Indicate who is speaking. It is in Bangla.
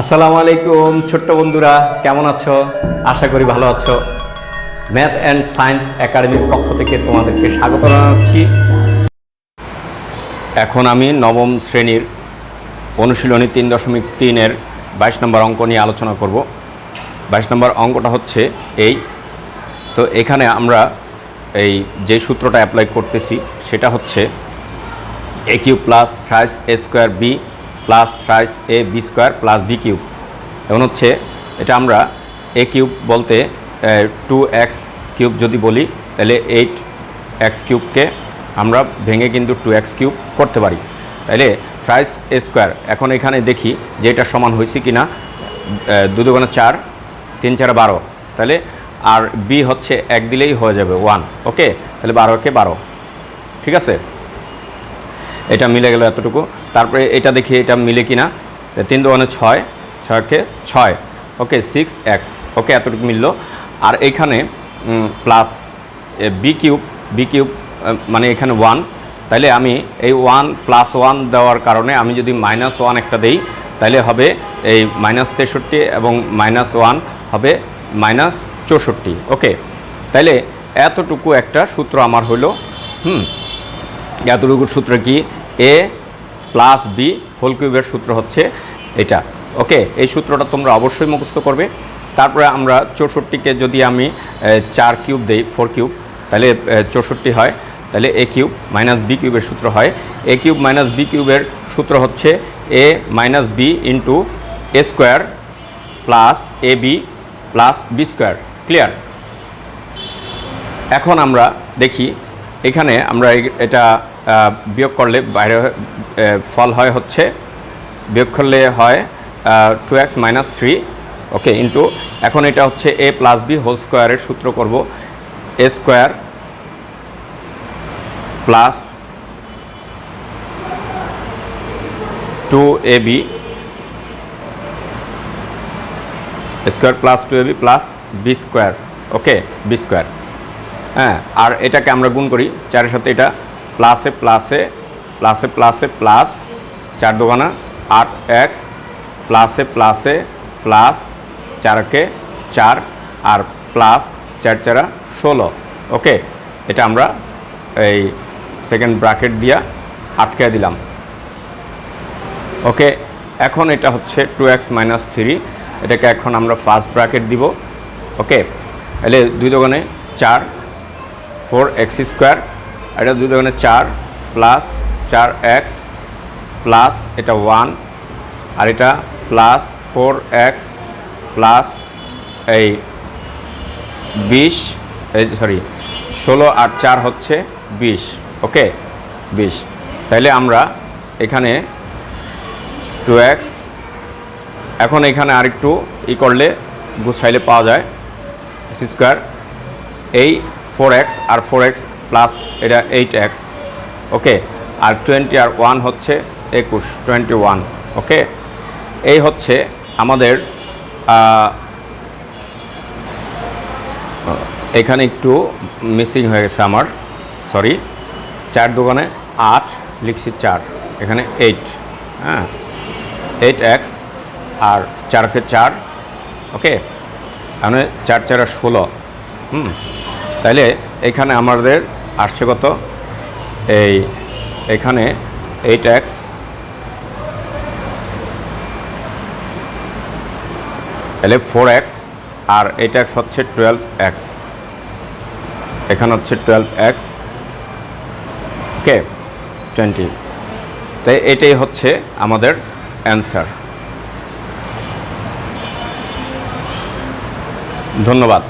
Speaker 1: আসসালামু আলাইকুম, ছোট্ট বন্ধুরা, কেমন আছো? আশা করি ভালো আছো। ম্যাথ অ্যান্ড সায়েন্স একাডেমির পক্ষ থেকে তোমাদেরকে স্বাগত জানাচ্ছি। এখন আমি নবম শ্রেণির অনুশীলনী তিন দশমিক তিনের বাইশ নম্বর অঙ্ক নিয়ে আলোচনা করব। বাইশ নম্বর অঙ্কটা হচ্ছে এই। তো এখানে আমরা এই যে সূত্রটা অ্যাপ্লাই করতেছি, সেটা হচ্ছে a cube plus thrice a square b plus thrice a b square plus b cube. এবং হচ্ছে এটা আমরা এ কিউব বলতে টু এক্স কিউব যদি বলি, তাহলে এইট এক্স কিউবকে আমরা ভেঙে কিন্তু টু এক্স কিউব করতে পারি। তাইলে থ্রাইস এ স্কোয়ার, এখন এখানে দেখি যে এটা সমান হয়েছে কি না দু দুগুণে চার, তিন চার বারো। তাহলে আর বি হচ্ছে এক দিলেই হয়ে যাবে, ওয়ান। ওকে? তাহলে বারোকে বারো। ঠিক আছে? এটা মিলে গেল এতটুকু। তারপরে এটা দেখি এটা মিলে কি না তা তিন দোকানে ছয়, ছয়কে ছয়। ওকে সিক্স এক্স ওকে, এতটুকু মিলল। আর এইখানে plus b cube b cube মানে এখানে ওয়ান তাইলে আমি এই ওয়ান প্লাস ওয়ান দেওয়ার কারণে আমি যদি মাইনাস ওয়ান একটা দেই তাহলে হবে এই মাইনাস তেষট্টি এবং মাইনাস ওয়ান হবে মাইনাস চৌষট্টি। ওকে, তাইলে এতটুকু একটা সূত্র আমার হলো। হুম, এতটুকুর সূত্র কি? এ প্লাস বি হোল কিউবের সূত্র হচ্ছে এটা। ওকে, এই সূত্রটা তোমরা অবশ্যই মুখস্থ করবে। তারপরে আমরা চৌষট্টিকে যদি আমি চার কিউব দেই, ফোর কিউব, তাহলে চৌষট্টি হয়। তাহলে এ কিউব মাইনাস বি কিউবের সূত্র হয়। এ কিউব মাইনাস বি কিউবের সূত্র হচ্ছে a minus b into a square plus a b plus b square. Clear? এখন আমরা দেখি, এখানে আমরা এটা বিয়োগ করলে বাইরে ফল হয় হচ্ছে, বিয়োগ করলে হয় two x minus three okay into এখন এটা হচ্ছে এ প্লাস বি হোল স্কোয়ারের সূত্র করব a square plus two a b square plus two a b plus b square okay b square হ্যাঁ আর এটাকে আমরা গুণ করি, চারের সাথে এটা প্লাসে প্লাসে প্লাসে প্লাসে প্লাস চার দোকানা আট এক্স প্লাসে প্লাসে প্লাস চারকে চার, আর প্লাস চার চারা ষোলো। ওকে এটা আমরা এই সেকেন্ড ব্র্যাকেট দিয়া আটকে দিলাম। ওকে এখন এটা হচ্ছে টু এক্স মাইনাস থ্রি এটাকে এখন আমরা ফার্স্ট ব্র্যাকেট দিব। ওকে তাহলে দুই দোকানে চার ফোর এক্স স্কোয়ার এটা দুই দোকানে চার প্লাস চার এক্স প্লাস এটা ওয়ান আর এটা প্লাস ফোর এক্স প্লাস এই বিশ, এই সরি ষোলো আর চার হচ্ছে বিশ ওকে বিশ। তাইলে আমরা এখানে টু এক্স এখন এখানে আরেকটু ই করলে গুছাইলে পাওয়া যায় স্কোয়ার এই ফোর এক্স আর ফোর এক্স প্লাস এটা এইট এক্স, ওকে? আর টোয়েন্টি আর ওয়ান হচ্ছে একুশ, টোয়েন্টি ওয়ান, ওকে? এই হচ্ছে আমাদের এখানে একটু মিসিং হয়ে গেছে আমার, সরি, চার দোকানে আট, লিখছি চার, এখানে এইট হ্যাঁ? এইট এক্স আর চারকে চার, ওকে? মানে চার চারা ষোলো, হুম? তাইলে এখানে আমাদের আসছে কত? এই, এখানে এইট এক্স তাহলে ফোর এক্স আর এইট এক্স হচ্ছে টুয়েলভ এক্স এখানে হচ্ছে টুয়েলভ এক্স ওকে টোয়েন্টি তাই এটাই হচ্ছে আমাদের অ্যান্সার ধন্যবাদ।